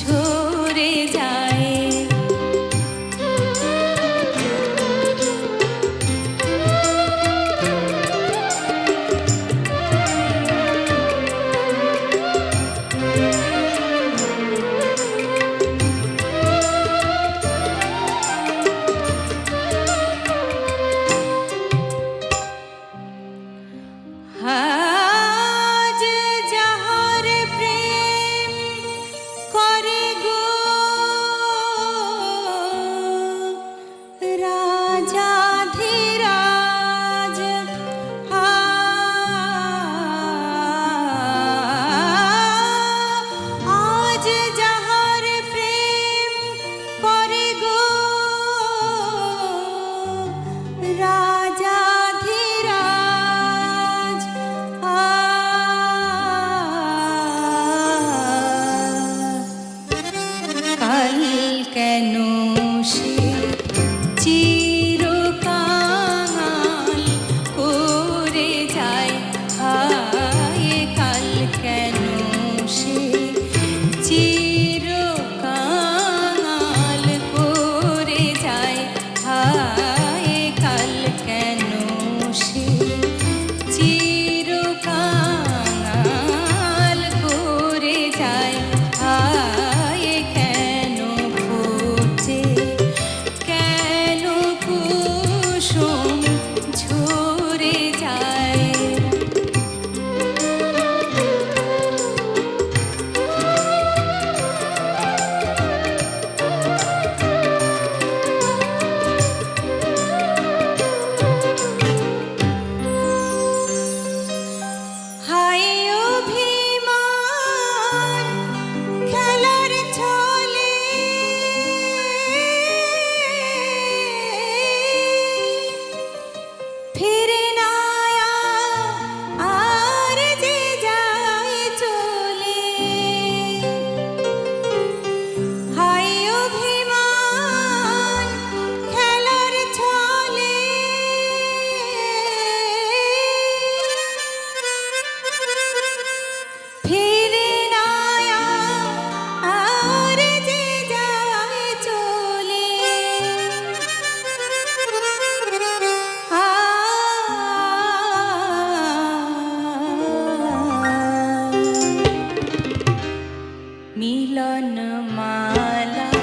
true. she मिलन माला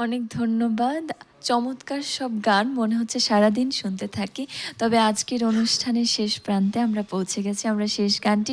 অনেক ধন্যবাদ। চমৎকার সব গান, মনে হচ্ছে সারাদিন শুনতে থাকি। তবে আজকের অনুষ্ঠানের শেষ প্রান্তে আমরা পৌঁছে গেছি। আমরা শেষ গানটি